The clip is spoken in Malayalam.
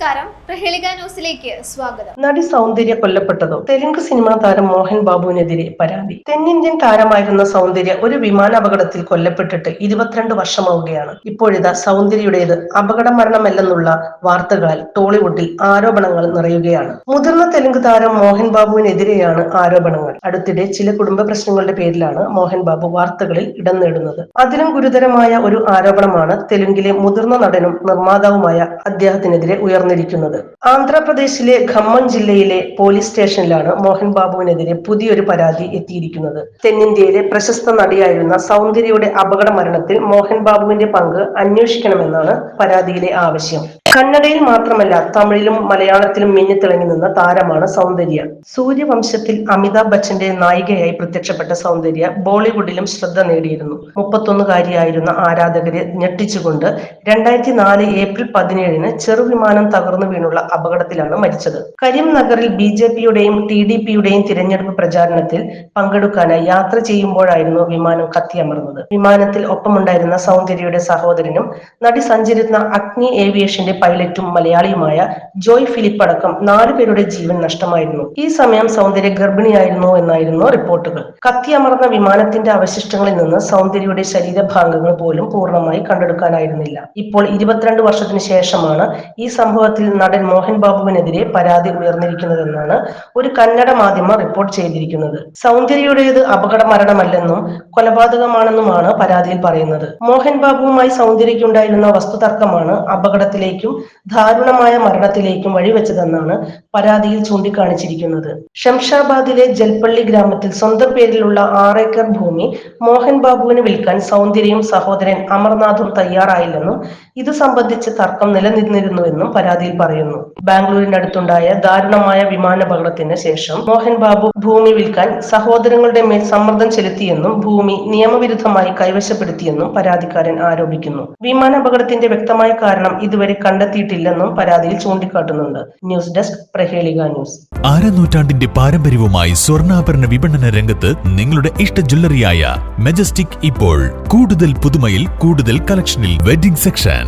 നമസ്കാരം. പ്രഹേളിക ന്യൂസിലേക്ക് സ്വാഗതം. നടി സൗന്ദര്യ കൊല്ലപ്പെട്ടതോ? തെലുങ്ക് സിനിമാ താരം മോഹൻ ബാബുവിനെതിരെ പരാതി. തെന്നിന്ത്യൻ താരമായിരുന്ന സൗന്ദര്യ ഒരു വിമാനാപകടത്തിൽ കൊല്ലപ്പെട്ടിട്ട് ഇരുപത്തിരണ്ട് വർഷമാവുകയാണ്. ഇപ്പോഴിതാ സൗന്ദര്യയുടേത് അപകട മരണമല്ലെന്നുള്ള വാർത്തകളാൽ ടോളിവുഡിൽ ആരോപണങ്ങൾ നിറയുകയാണ്. മുതിർന്ന തെലുങ്ക് താരം മോഹൻ ബാബുവിനെതിരെയാണ് ആരോപണങ്ങൾ. അടുത്തിടെ ചില കുടുംബ പ്രശ്നങ്ങളുടെ പേരിലാണ് മോഹൻ ബാബു വാർത്തകളിൽ ഇടം നേടുന്നത്. അതിലും ഗുരുതരമായ ഒരു ആരോപണമാണ് തെലുങ്കിലെ മുതിർന്ന നടനും നിർമ്മാതാവുമായ അദ്ദേഹത്തിനെതിരെ ഉയർന്നിരിക്കുന്നത് ആന്ധ്രാപ്രദേശിലെ ഖമ്മം ജില്ലയിലെ പോലീസ് സ്റ്റേഷനിലാണ് മോഹൻ ബാബുവിനെതിരെ പുതിയൊരു പരാതി എത്തിയിരിക്കുന്നത്. തെന്നിന്ത്യയിലെ പ്രശസ്ത നടിയായിരുന്ന സൗന്ദര്യയുടെ അപകട മരണത്തിൽ മോഹൻ ബാബുവിന്റെ പങ്ക് അന്വേഷിക്കണമെന്നാണ് പരാതിയിലെ ആവശ്യം. കന്നഡയിൽ മാത്രമല്ല തമിഴിലും മലയാളത്തിലും മിന്നിത്തിളങ്ങി നിന്ന താരമാണ് സൗന്ദര്യ. സൂര്യവംശത്തിൽ അമിതാഭ് ബച്ചന്റെ നായികയായി പ്രത്യക്ഷപ്പെട്ട സൗന്ദര്യ ബോളിവുഡിലും ശ്രദ്ധ നേടിയിരുന്നു. മുപ്പത്തൊന്നുകാരിയായിരുന്ന ആരാധകരെ ഞെട്ടിച്ചുകൊണ്ട് രണ്ടായിരത്തി നാല് ഏപ്രിൽ പതിനേഴിന് ചെറുവിമാനം തകർന്നു വീണുള്ള അപകടത്തിലാണ് മരിച്ചത്. കരിംനഗറിൽ ബി ജെ പിയുടെയും ടി ഡി പിയുടെയും തിരഞ്ഞെടുപ്പ് പ്രചാരണത്തിൽ പങ്കെടുക്കാനായി യാത്ര ചെയ്യുമ്പോഴായിരുന്നു വിമാനം കത്തിയമർന്നത്. വിമാനത്തിൽ ഒപ്പമുണ്ടായിരുന്ന സൗന്ദര്യയുടെ സഹോദരനും നടി സഞ്ചരിക്കുന്ന അഗ്നി ഏവിയേഷന്റെ പൈലറ്റും മലയാളിയുമായ ജോയ് ഫിലിപ്പ് അടക്കം നാലു പേരുടെ ജീവൻ നഷ്ടമായിരുന്നു. ഈ സമയം സൗന്ദര്യ ഗർഭിണിയായിരുന്നു എന്നായിരുന്നു റിപ്പോർട്ടുകൾ. കത്തിയമർന്ന വിമാനത്തിന്റെ അവശിഷ്ടങ്ങളിൽ നിന്ന് സൗന്ദര്യയുടെ ശരീരഭാഗങ്ങൾ പോലും പൂർണമായി കണ്ടെടുക്കാനായിരുന്നില്ല. ഇപ്പോൾ ഇരുപത്തിരണ്ട് വർഷത്തിന് ശേഷമാണ് ഈ സംഭവത്തിൽ നടൻ മോഹൻ ബാബുവിനെതിരെ പരാതി ഉയർന്നിരിക്കുന്നതെന്നാണ് ഒരു കന്നഡ മാധ്യമം റിപ്പോർട്ട് ചെയ്തിരിക്കുന്നത്. സൗന്ദര്യയുടേത് അപകട മരണമല്ലെന്നും കൊലപാതകമാണെന്നുമാണ് പരാതിയിൽ പറയുന്നത്. മോഹൻ ബാബുവുമായി സൗന്ദര്യക്കുണ്ടായിരുന്ന വസ്തുതർക്കമാണ് അപകടത്തിലേക്കും ദാരുണമായ മരണത്തിലേക്കും വഴിവെച്ചതെന്നാണ് പരാതിയിൽ ചൂണ്ടിക്കാണിച്ചിരിക്കുന്നത്. ഷംഷാബാദിലെ ജൽപ്പള്ളി ഗ്രാമത്തിൽ സ്വന്തം പേരിലുള്ള ആറേക്കർ ഭൂമി മോഹൻ ബാബുവിന് വിൽക്കാൻ സൗന്ദര്യയും സഹോദരൻ അമർനാഥും തയ്യാറായില്ലെന്നും ഇത് സംബന്ധിച്ച് തർക്കം നിലനിന്നിരുന്നുവെന്നും പരാതിയിൽ പറയുന്നു. ബാംഗ്ലൂരിനടുത്തുണ്ടായ ദാരുണമായ വിമാനാപകടത്തിന് ശേഷം മോഹൻ ബാബു ഭൂമി വിൽക്കാൻ സഹോദരങ്ങളുടെ മേൽ സമ്മർദ്ദം ചെലുത്തിയെന്നും ഭൂമി നിയമവിരുദ്ധമായി കൈവശപ്പെടുത്തിയെന്നും പരാതിക്കാരൻ ആരോപിക്കുന്നു. വിമാനാപകടത്തിന്റെ വ്യക്തമായ കാരണം ഇതുവരെ കണ്ടെത്തിയിട്ടില്ലെന്നും പരാതിയിൽ ചൂണ്ടിക്കാട്ടുന്നുണ്ട്. News desk Prahelika news. അരനൂറ്റാണ്ടിന്റെ പാരമ്പര്യവുമായി സ്വർണാഭരണ വിപണന രംഗത്ത് നിങ്ങളുടെ ഇഷ്ട ജ്വല്ലറിയായ മെജസ്റ്റിക് ഇപ്പോൾ കൂടുതൽ പുതുമയിൽ കൂടുതൽ കളക്ഷനിൽ wedding section